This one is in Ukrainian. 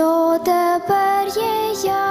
що тепер є я.